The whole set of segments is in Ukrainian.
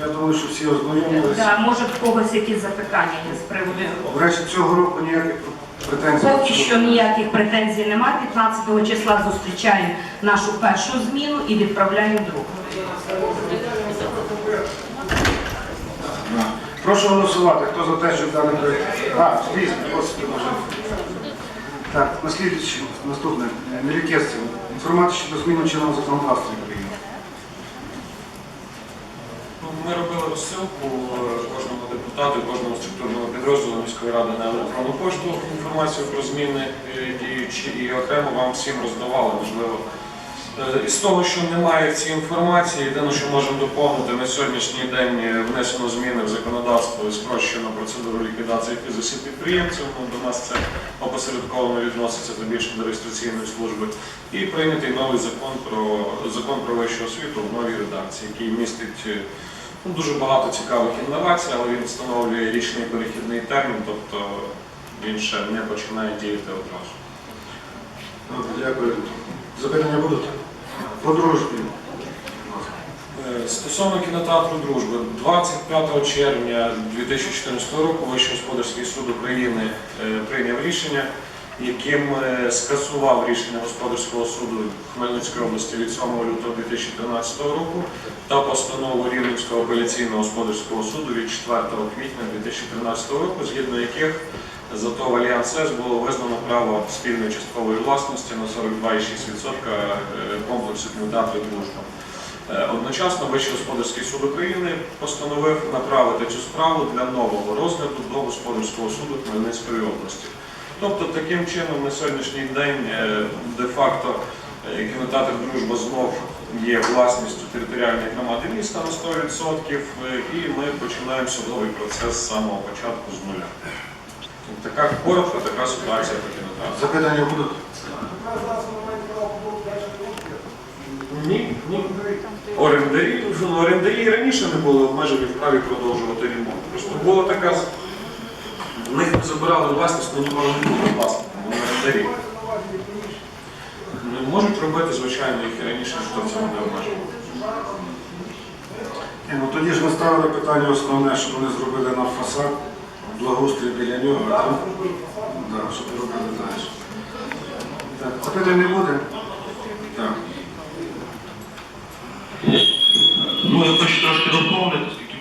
Я думаю, що всі ознайомилися. Да, може в когось якісь запитання є з приводу. До речі, цього року ніяких претензій. Поки що ніяких претензій немає. 15 числа зустрічаємо нашу першу зміну і відправляємо другу. Прошу голосувати. Хто за те, щоб даний проєкт? А, звісно, господи, може. Так, наслідуючи, наступне. Мілікесців. Інформація щодо зміни чинного законодавства України. Ну, Ми робили розсилку кожному депутату, кожному структурному підрозділу міської ради на електронну пошту інформацію про зміни е, діючі і окремо вам всім роздавали, можливо. Е, Із того, що немає цієї інформації, єдине, що можемо доповнити, на сьогоднішній день внесено зміни в законодавство і спрощено процедуру ліквідації фізосіб підприємців. Ну, до нас це опосередковано відноситься до здебільшого до реєстраційної служби. І прийнятий новий закон про закон про вищу освіту в новій редакції, який містить е, ну, дуже багато цікавих інновацій, але він встановлює річний перехідний термін, тобто він ще не починає діяти одразу. Дякую. Запитання будуть? По дружбі. Е, Стосовно кінотеатру Дружби, 25 червня 2014 року Вищий господарський суд України е, прийняв рішення, яким е, скасував рішення господарського суду Хмельницької області від 7 лютого 2013 року та постанову Рівненського апеляційного господарського суду від 4 квітня 2013 року, згідно яких за ТОВ Альянс С було визнано право спільної часткової власності на 42,6% е, комплексу кінотеатру Дружба. Е, Одночасно Вищий господарський суд України постановив направити цю справу для нового розгляду до господарського суду Хмельницької області. Тобто таким чином на сьогоднішній день е, де-факто е, кінотеатр Дружба знов є власністю територіальної громади міста на 100% е, і ми починаємо судовий процес з самого початку з нуля. Така коротка, така ситуація по кінотеатру. Запитання будуть? Ні, ні. Орендарі, ну, орендарі раніше не були обмежені в праві продовжувати ремонт. Просто була така. В них забирали власність, але ніколи не було власником, вони. Не можуть робити, звичайно, їх і раніше ніхто в цьому не обмежував. Ну тоді ж ми ставили питання основне, щоб вони зробили на фасад, благоустрій біля нього, а там, да, щоб робили далі. Так, запитань не буде? Так. Ну, я хочу трошки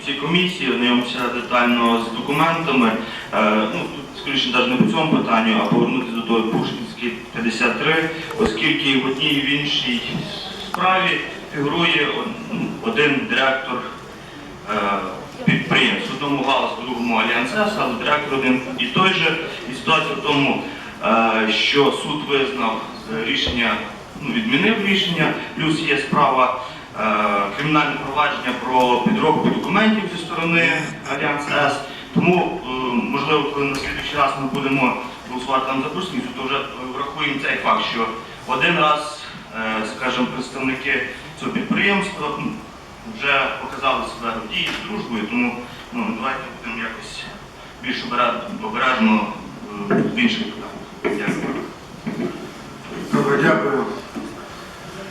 цій комісії ознайомився детально з документами. Е, ну, скоріше, навіть не по цьому питанню, а повернутися до того Пушкінській 53, оскільки в одній в іншій справі фігурує один директор е, підприємств. Одному галас, другому Альянс але директор один і той же. І ситуація в тому, е, що суд визнав рішення, ну, відмінив рішення, плюс є справа кримінальне провадження про підробку документів зі сторони Альянс С. Тому, е, можливо, коли на слідуючий раз ми будемо голосувати там за Пушкінцю, то вже е, врахуємо цей факт, що один раз, е, скажімо, представники цього підприємства вже показали себе дії з дружбою, тому ну, давайте будемо якось більш обережно е, в інших питаннях. Дякую. Добре, дякую.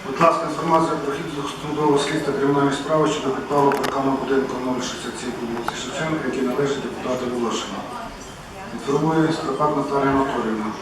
Будь ласка, інформація про хід судового слідства кримінальної справи щодо підпалу паркану будинку 067 по вулиці Шевченка, який належить депутату Волошина. Інформує Стропак Наталія Анатоліївна.